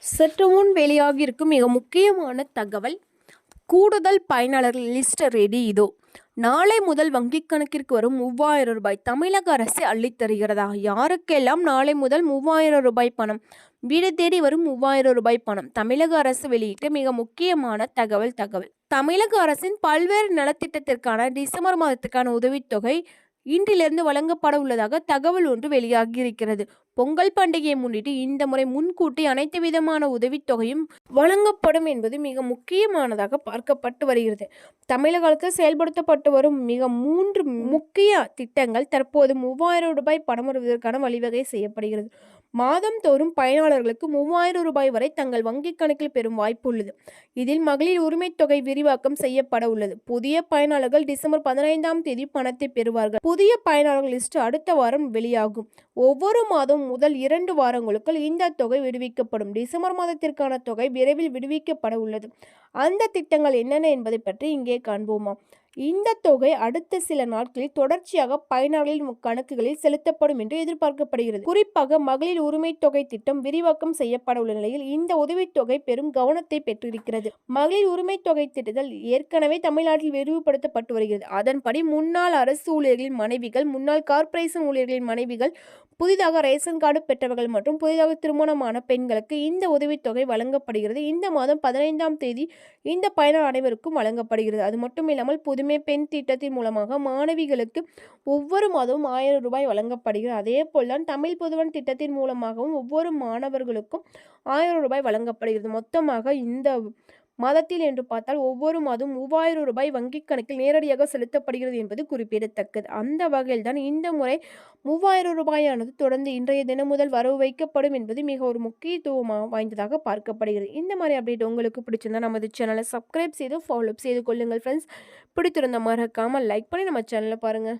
சற்று முன் வெளியாகியிருக்கும் மிக முக்கியமான தகவல் கூடுதல் பயனாளர்கள் லிஸ்ட் ரெடி இதோ. நாளை முதல் வங்கிக் கணக்கிற்கு வரும் மூவாயிரம் ரூபாய் தமிழக அரசு அள்ளித்தருகிறதா யாருக்கெல்லாம் நாளை முதல் மூவாயிரம் ரூபாய் பணம்? வீடு தேடி வரும் மூவாயிரம் ரூபாய் பணம். தமிழக அரசு வெளியிட்ட மிக முக்கியமான தகவல் தகவல். தமிழக அரசின் பல்வேறு நலத்திட்டத்திற்கான டிசம்பர் மாதத்துக்கான உதவித்தொகை இன்றிலிருந்து வழங்கப்பட உள்ளதாக தகவல் ஒன்று வெளியாகியிருக்கிறது. பொங்கல் பண்டிகையை முன்னிட்டு இந்த முறை முன்கூட்டி அனைத்து விதமான உதவித்தொகையும் வழங்கப்படும் என்பது மிக முக்கியமானதாக பார்க்கப்பட்டு வருகிறது. தமிழகத்தில் செயல்படுத்தப்பட்டு வரும் மிக மூன்று முக்கிய திட்டங்கள் தற்போது மூவாயிரம் ரூபாய் பணம் வருவதற்கான வழிவகை செய்யப்படுகிறது. மாதந்தோறும் பயனாளர்களுக்கு மூவாயிரம் ரூபாய் வரை தங்கள் வங்கிக் கணக்கில் பெறும் வாய்ப்பு உள்ளது. இதில் மகளிர் உரிமைத் தொகை விரிவாக்கம் செய்யப்பட உள்ளது. புதிய பயனாளர்கள் டிசம்பர் பதினைந்தாம் தேதி பணத்தை பெறுவார்கள். புதிய பயனாளர்கள் லிஸ்ட் அடுத்த வாரம் வெளியாகும். ஒவ்வொரு மாதம் முதல் இரண்டு வாரங்களுக்குள் இந்த தொகை விடுவிக்கப்படும். டிசம்பர் மாதத்திற்கான தொகை விரைவில் விடுவிக்கப்பட உள்ளது. அந்த திட்டங்கள் என்னென்ன என்பதை பற்றி இங்கே காண்போமா? இந்த தொகை அடுத்த சில நாட்களில் தொடர்ச்சியாக பயனாளிகளின் கணக்குகளில் செலுத்தப்படும் என்று எதிர்பார்க்கப்படுகிறது. குறிப்பாக மகளிர் உரிமை தொகை திட்டம் விரிவாக்கம் செய்யப்பட உள்ள நிலையில் இந்த உதவித்தொகை பெரும் கவனத்தை பெற்றிருக்கிறது. மகளிர் உரிமை தொகை திட்டத்தில் ஏற்கனவே தமிழ்நாட்டில் விரிவுபடுத்தப்பட்டு வருகிறது. அதன்படி முன்னாள் அரசு ஊழியர்களின் மனைவிகள் முன்னாள் கார்ப்பரேஷன் ஊழியர்களின் மனைவிகள் புதிதாக ரேஷன் கார்டு பெற்றவர்கள் மற்றும் புதிதாக திருமணமான பெண்களுக்கு இந்த உதவித்தொகை வழங்கப்படுகிறது. இந்த மாதம் பதினைந்தாம் தேதி இந்த பயனர் அனைவருக்கும் வழங்கப்படுகிறது. அது மட்டும் இல்லாமல் புதுமை பெண் திட்டத்தின் மூலமாக மாணவிகளுக்கு ஒவ்வொரு மாதமும் ஆயிரம் ரூபாய் வழங்கப்படுகிறது. அதே போல்தான் தமிழ் புதுவன் திட்டத்தின் மூலமாகவும் ஒவ்வொரு மாணவர்களுக்கும் ஆயிரம் ரூபாய் வழங்கப்படுகிறது. மொத்தமாக இந்த மாதத்தில் என்று பார்த்தால் ஒவ்வொரு மாதம் மூவாயிரம் ரூபாய் வங்கிக் கணக்கில் நேரடியாக செலுத்தப்படுகிறது என்பது குறிப்பிடத்தக்கது. அந்த வகையில் தான் இந்த முறை மூவாயிரம் ரூபாயானது தொடர்ந்து இன்றைய தினம் முதல் வரவு வைக்கப்படும் என்பது மிக ஒரு முக்கியத்துவமாக வாய்ந்ததாக பார்க்கப்படுகிறது. இந்த மாதிரி அப்டேட் உங்களுக்கு பிடிச்சிருந்தா நமது சேனலை சப்ஸ்கிரைப் செய்து ஃபாலோ செய்து கொள்ளுங்கள் ஃப்ரெண்ட்ஸ் பிடித்திருந்த மறக்காமல் லைக் பண்ணி நம்ம சேனலை பாருங்கள்